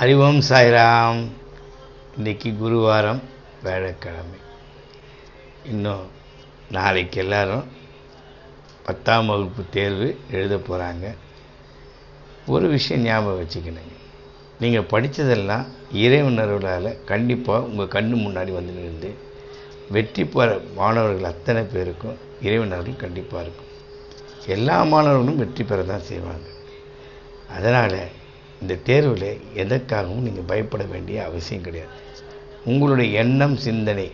அறிவோம் சாய்ராம். இன்றைக்கி குருவாரம் வேலைக்கிழமை இன்னும் நாளைக்கு எல்லாரும் பத்தாம் வகுப்பு தேர்வு எழுத போகிறாங்க ஒரு விஷயம் ஞாபகம் வச்சுக்கணுங்க நீங்கள் படித்ததெல்லாம் இறைவுணர்வுகளால் கண்டிப்பாக உங்கள் கண்ணு முன்னாடி வந்து நின்று வெற்றி பெற மாணவர்கள் அத்தனை பேருக்கும் இறைவனர்கள் கண்டிப்பாக இருக்கும். எல்லா மாணவர்களும் வெற்றி பெற தான் செய்வாங்க. அதனால் இந்த தேர்வில் எதற்காகவும் நீங்கள் பயப்பட வேண்டிய அவசியம் கிடையாது. உங்களுடைய எண்ணம் சிந்தனை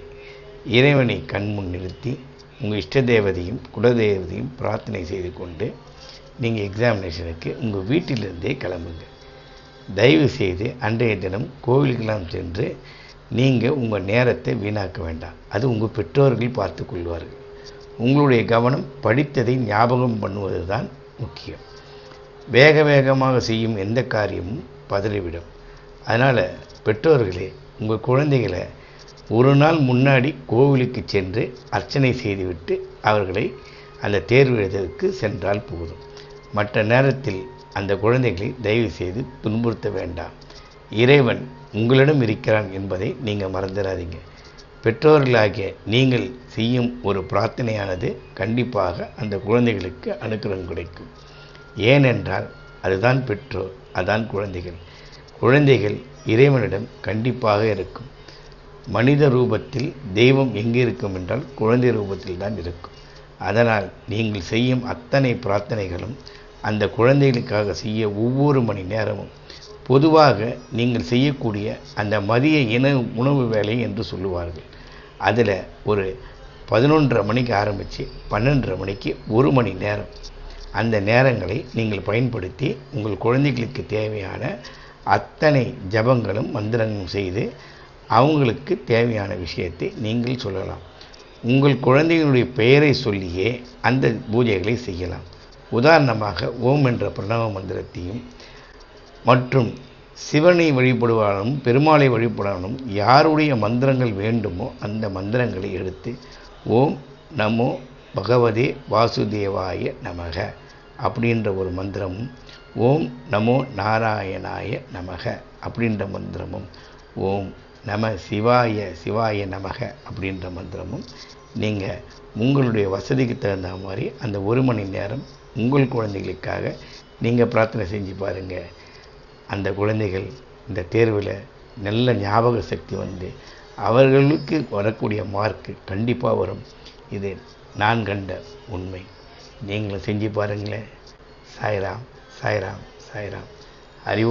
இறைவனை கண்முன் நிறுத்தி உங்கள் இஷ்ட தேவதையும் குலதேவதையும் பிரார்த்தனை செய்து கொண்டு நீங்கள் எக்ஸாமினேஷனுக்கு உங்கள் வீட்டிலிருந்தே கிளம்புங்க. தயவு செய்து அன்றைய தினம் கோவிலுக்கெல்லாம் சென்று நீங்கள் உங்கள் நேரத்தை வீணாக்க வேண்டாம். அது உங்கள் பெற்றோர்கள் பார்த்து கொள்வார்கள். உங்களுடைய கவனம் படித்ததை ஞாபகம் பண்ணுவது தான் முக்கியம். வேக வேகமாக செய்யும் எந்த காரியமும் பதறிவிடும். அதனால் பெற்றோர்களே உங்கள் குழந்தைகளை ஒரு நாள் முன்னாடி கோவிலுக்கு சென்று அர்ச்சனை செய்துவிட்டு அவர்களை அந்த தேர்வு எழுதலுக்கு சென்றால் போதும். மற்ற நேரத்தில் அந்த குழந்தைகளை தயவு செய்து துன்புறுத்த வேண்டாம். இறைவன் உங்களிடம் இருக்கிறான் என்பதை நீங்கள் மறந்துடாதீங்க. பெற்றோர்களாகிய நீங்கள் செய்யும் ஒரு பிரார்த்தனையானது கண்டிப்பாக அந்த குழந்தைகளுக்கு அனுகிரகம் கிடைக்கும். ஏனென்றால் அதுதான் பெற்றோர் அதான் குழந்தைகள். குழந்தைகள் இறைவனிடம் கண்டிப்பாக இருக்கும். மனித ரூபத்தில் தெய்வம் எங்கே இருக்கும் என்றால் குழந்தை ரூபத்தில் தான் இருக்கும். அதனால் நீங்கள் செய்யும் அத்தனை பிரார்த்தனைகளும் அந்த குழந்தைகளுக்காக செய்ய ஒவ்வொரு மணி நேரமும். பொதுவாக நீங்கள் செய்யக்கூடிய அந்த மதிய இன உணவு வேலை என்று சொல்லுவார்கள். அதில் ஒரு பதினொன்றரை மணிக்கு ஆரம்பித்து பன்னெண்டரை மணிக்கு ஒரு மணி நேரம். அந்த நேரங்களை நீங்கள் பயன்படுத்தி உங்கள் குழந்தைகளுக்கு தேவையான அத்தனை ஜபங்களும் மந்திரங்களும் செய்து அவங்களுக்கு தேவையான விஷயத்தை நீங்கள் சொல்லலாம். உங்கள் குழந்தைகளுடைய பெயரை சொல்லியே அந்த பூஜைகளை செய்யலாம். உதாரணமாக ஓம் என்ற பிரணவ மந்திரத்தையும் மற்றும் சிவனை வழிபடுவானும் பெருமாளை வழிபடுவானும் யாருடைய மந்திரங்கள் வேண்டுமோ அந்த மந்திரங்களை எடுத்து ஓம் நமோ பகவதே வாசுதேவாய நமக அப்படின்ற ஒரு மந்திரமும் ஓம் நமோ நாராயணாய நமக அப்படின்ற மந்திரமும் ஓம் நம சிவாய சிவாய நமக அப்படின்ற மந்திரமும் நீங்கள் உங்களுடைய வசதிக்கு தகுந்த மாதிரி அந்த ஒரு மணி நேரம் உங்கள் குழந்தைகளுக்காக நீங்கள் பிரார்த்தனை செஞ்சு பாருங்கள் அந்த குழந்தைகள் இந்த தேர்வில் நல்ல ஞாபக சக்தி வந்து அவர்களுக்கு வரக்கூடிய மார்க்கு கண்டிப்பாக வரும். இது நான் கண்ட உண்மை. நீங்களும் செஞ்சு பாருங்களேன். சாய்ராம் சாய்ராம் சாய்ராம். அறிவு